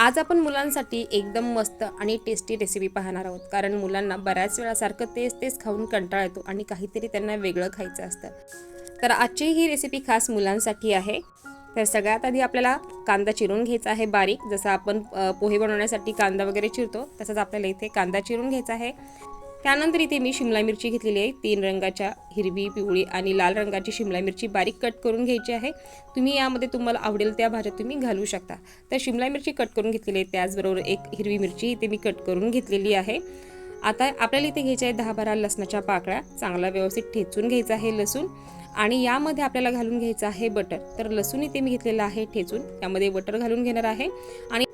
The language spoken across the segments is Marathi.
आज आपण मुलांसाठी एकदम मस्त आणि टेस्टी रेसिपी पाहणार आहोत. कारण मुलांना बऱ्याच वेळा सारखं तेच तेच खाऊन कंटाळा येतो आणि काहीतरी त्यांना वेगळं खायचं असतं. तर आजची ही रेसिपी खास मुलांसाठी आहे. तर सगळ्यात आधी आपल्याला कांदा चिरून घ्यायचा आहे बारीक. जसं आपण पोहे बनवण्यासाठी कांदा वगैरे चिरतो तसंच आपल्याला इथे कांदा चिरून घ्यायचा आहे. त्यानंतर इथे मी शिमला मिरची घेतलेली आहे. तीन रंगाच्या हिरवी पिवळी आणि लाल रंगाची शिमला मिरची बारीक कट करून घ्यायची आहे. तुम्ही यामध्ये तुम्हाला आवडेल त्या भाज्या तुम्ही घालू शकता. तर शिमला मिरची कट करून घेतलेली आहे. त्याचबरोबर एक हिरवी मिरची इथे मी कट करून घेतलेली आहे. आता आपल्याला इथे घ्यायच्या आहे दहा बारा लसणाच्या पाकळ्या. चांगला व्यवस्थित ठेचून घ्यायचा आहे लसूण. आणि यामध्ये आपल्याला घालून घ्यायचं आहे बटर. तर लसूण इथे मी घेतलेलं आहे ठेचून. त्यामध्ये बटर घालून घेणार आहे. आणि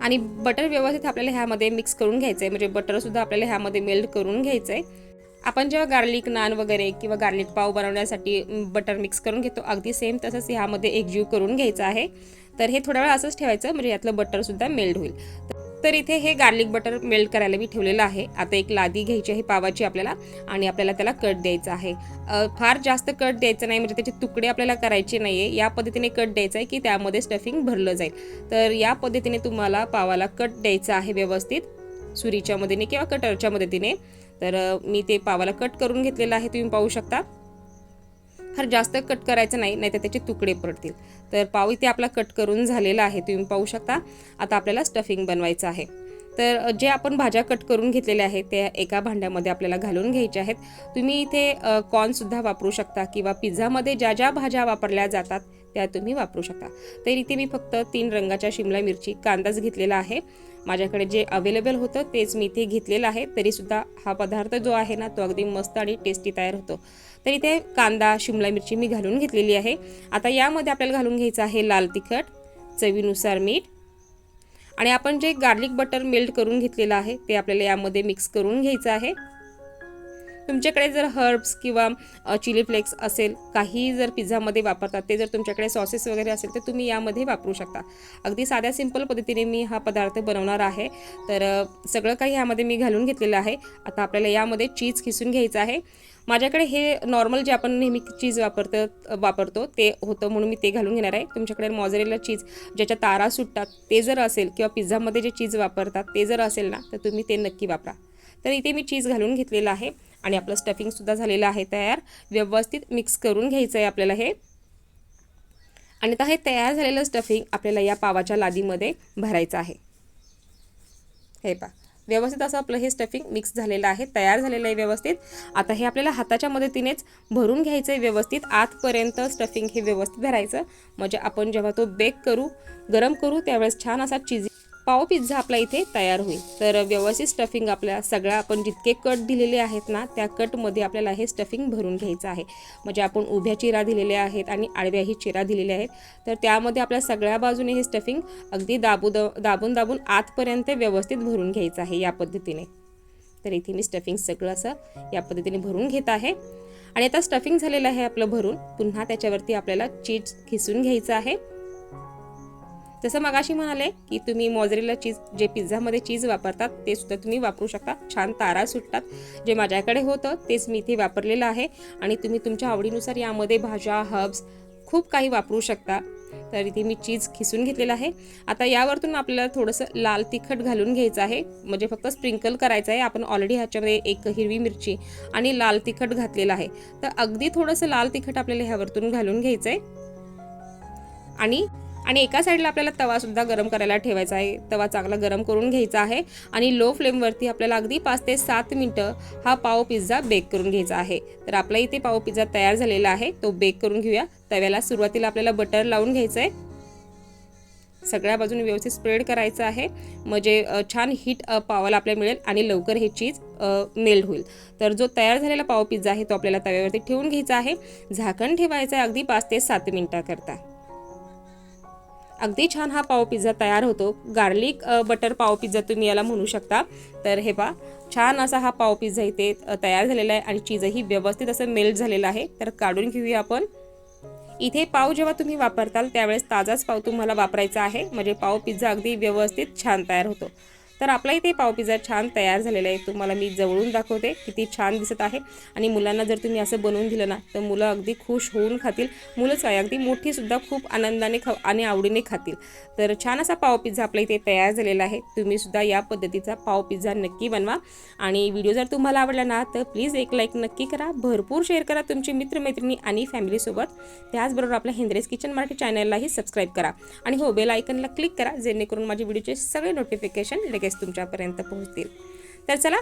आणि बटर व्यवस्थित आपल्याला ह्यामध्ये मिक्स करून घ्यायचं आहे म्हणजे बटरसुद्धा आपल्याला ह्यामध्ये मेल्ट करून घ्यायचं आहे आपण जेव्हा गार्लिक नान वगैरे किंवा गार्लिक पाव बनवण्यासाठी बटर मिक्स करून घेतो अगदी सेम तसंच ह्यामध्ये एकजीव करून घ्यायचं आहे. तर हे थोडा वेळ असंच ठेवायचं म्हणजे यातलं बटरसुद्धा मेल्ट होईल. तर इथे हे गार्लिक बटर मेल्ट करायला मी ठेवलेलं आहे. आता एक लादी घ्यायची आहे पावाची आपल्याला आणि आपल्याला त्याला कट द्यायचा आहे. फार जास्त कट द्यायचं नाही म्हणजे त्याचे तुकडे आपल्याला करायचे नाही आहे या पद्धतीने कट द्यायचा आहे की त्यामध्ये स्टफिंग भरलं जाईल. तर या पद्धतीने तुम्हाला पावाला कट द्यायचा आहे व्यवस्थित. सुरीच्या मदतीने किंवा कटरच्या मदतीने. तर मी ते पावाला कट करून घेतलेलं आहे तुम्ही पाहू शकता. फार जास्त कट करायचं नाही नाहीतर त्याचे तुकडे पडतील. तर पाव इथे आपला कट करून झालेला आहे तुम्ही पाहू शकता. आता आपल्याला स्टफिंग बनवायचं आहे. तर जे आपण भाज्या कट करून घेतलेल्या आहेत त्या एका भांड्यामध्ये आपल्याला घालून घ्यायच्या आहेत. तुम्ही इथे कॉर्नसुद्धा वापरू शकता किंवा पिझ्झामध्ये ज्या ज्या भाज्या वापरल्या जातात त्या तुम्ही वापरू शकता. तर इथे मी फक्त तीन रंगाच्या शिमला मिरची कांदाच घेतलेला आहे. माझ्याकडे जे अवेलेबल होतं तेच मी इथे घेतलेलं आहे. तरीसुद्धा हा पदार्थ जो आहे ना तो अगदी मस्त आणि टेस्टी तयार होतो. तर इथे कांदा शिमला मिरची मी घालून घेतलेली आहे. आता यामध्ये आपल्याला घालून घ्यायचं आहे लाल तिखट चवीनुसार मीठ आणि आपण जे गार्लिक बटर मेल्ट करून घेतलेलं आहे ते आपल्याला यामध्ये मिक्स करून घ्यायचं आहे. तुमच्याकडे जर हर्ब्स किंवा चिली फ्लेक्स असेल काही जर पिझ्झामध्ये वापरतात ते जर तुमच्याकडे सॉसेस वगैरे असेल तर तुम्ही यामध्ये वापरू शकता. अगदी साध्या सिंपल पद्धतीने मी हा पदार्थ बनवणार आहे. तर सगळं काही यामध्ये मी घालून घेतलेलं आहे. आता आपल्याला यामध्ये चीज खिसून घ्यायचं आहे. माझ्याकडे हे नॉर्मल जे आपण नेहमी चीज वापरतं वापरतो ते होतं म्हणून मी ते घालून घेणार आहे. तुमच्याकडे मॉझरेला चीज ज्याच्या तारा सुटतात ते जर असेल किंवा पिझ्झामध्ये जे चीज वापरतात ते जर असेल ना तर तुम्ही ते नक्की वापरा. तर इथे मी चीज घालून घेतलेलं आहे आणि आपलं स्टफिंगसुद्धा झालेलं आहे तयार. व्यवस्थित मिक्स करून घ्यायचं आहे आपल्याला हे. आणि आता हे तयार झालेलं स्टफिंग आपल्याला या पावाच्या लादीमध्ये भरायचं आहे. हे पा व्यवस्थित असं आपलं हे स्टफिंग मिक्स झालेलं आहे तयार झालेलं आहे व्यवस्थित. आता हे आपल्याला हाताच्या मदतीनेच भरून घ्यायचं आहे व्यवस्थित. आतपर्यंत स्टफिंग हे व्यवस्थित भरायचं. म्हणजे आपण जेव्हा तो बेक करू गरम करू त्यावेळेस छान असा चिजी पाव पिझ्झा आपला इथे तयार होईल. तर व्यवस्थित स्टफिंग आपल्या सगळ्या आपण जितके कट दिलेले आहेत ना त्या कटमध्ये आपल्याला हे स्टफिंग भरून घ्यायचं आहे. म्हणजे आपण उभ्या चिरा दिलेल्या आहेत आणि आडव्याही चिरा दिलेल्या आहेत. तर त्यामध्ये आपल्या सगळ्या बाजूने हे स्टफिंग अगदी दाबू दाबून दाबून आतपर्यंत व्यवस्थित भरून घ्यायचं आहे या पद्धतीने. तर इथे मी स्टफिंग सगळं असं या पद्धतीने भरून घेत आहे. आणि आता स्टफिंग झालेलं आहे आपलं भरून. पुन्हा त्याच्यावरती आपल्याला चीज खिसून घ्यायचं आहे. जसं मगाशी म्हणाले की तुम्ही मोजरेला चीज जे पिझ्झामध्ये चीज वापरतात ते सुद्धा तुम्ही वापरू शकता. छान तारा सुटतात. जे माझ्याकडे होतं तेच मी इथे वापरलेलं आहे. आणि तुम्ही तुमच्या आवडीनुसार यामध्ये भाज्या हर्ब्स खूप काही वापरू शकता. तर इथे मी चीज खिसून घेतलेलं आहे. आता यावरतून आपल्याला थोडंसं लाल तिखट घालून घ्यायचं आहे. म्हणजे फक्त स्प्रिंकल करायचं आहे. आपण ऑलरेडी ह्याच्यामध्ये एक हिरवी मिरची आणि लाल तिखट घातलेलं आहे. तर अगदी थोडंसं लाल तिखट आपल्याला ह्यावरतून घालून घ्यायचं आहे आणि आणि एका साईडला आपल्याला तवासुद्धा गरम करायला ठेवायचा आहे. तवा चांगला गरम करून घ्यायचा आहे आणि लो फ्लेमवरती आपल्याला अगदी पाच ते सात मिनटं हा पाव पिझ्झा बेक करून घ्यायचा आहे. तर आपला इथे पाव पिझ्झा तयार झालेला आहे. तो बेक करून घेऊया. तव्याला सुरुवातीला आपल्याला बटर लावून घ्यायचं आहे सगळ्या बाजूने व्यवस्थित स्प्रेड करायचं आहे. म्हणजे छान हीट पावाला आपल्याला मिळेल आणि लवकर हे चीज मेल्ट होईल. तर जो तयार झालेला पाव पिझ्झा आहे तो आपल्याला तव्यावरती ठेवून घ्यायचा आहे. झाकण ठेवायचं आहे अगदी पाच ते सात मिनटाकरता. अगदी छान हा पाव पिझ्झा तयार होतो. गार्लिक बटर पाव पिझ्झा तुम्ही याला म्हणू शकता. तर हे पा छान असा हा पाव पिझ्झा इथे तयार झालेला आहे आणि चीजही व्यवस्थित असं मेल्ट झालेलं आहे. तर काढून घेऊया आपण. इथे पाव जेव्हा तुम्ही वापरताल त्यावेळेस ताजाच पाव तुम्हाला वापरायचा आहे. म्हणजे पाव पिझ्झा अगदी व्यवस्थित छान तयार होतो. तर आपला इथे पाव पिझ्झा छान तयार झालेला आहे. तुम्हाला मी जवळून दाखवते किती छान दिसत आहे. आणि मुलांना जर तुम्ही असं बनवून दिलं ना तर मुलं अगदी खुश होऊन खातील. मुलंच काय अगदी मोठीसुद्धा खूप आनंदाने खा आणि आवडीने खातील. तर छान असा पाव पिझ्झा आपल्या इथे तयार झालेला आहे. तुम्ही सुद्धा या पद्धतीचा पाव पिझ्झा नक्की बनवा. आणि व्हिडिओ जर तुम्हाला आवडला ना तर प्लीज एक लाईक नक्की करा. भरपूर शेअर करा तुमची मित्रमैत्रिणी आणि फॅमिलीसोबत त्याचबरोबर आपल्या हिंद्रेस किचन मराठी चॅनललाही सबस्क्राईब करा. आणि हो बेल आयकनला क्लिक करा जेणेकरून माझे व्हिडिओचे सगळे नोटिफिकेशन लगेच तुमच्यापर्यंत पोहोचतील. तर चला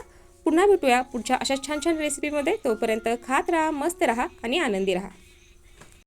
पुन्हा भेटूया पुढच्या अशा छान छान रेसिपीमध्ये तोपर्यंत खात राहा मस्त राहा आणि आनंदी राहा.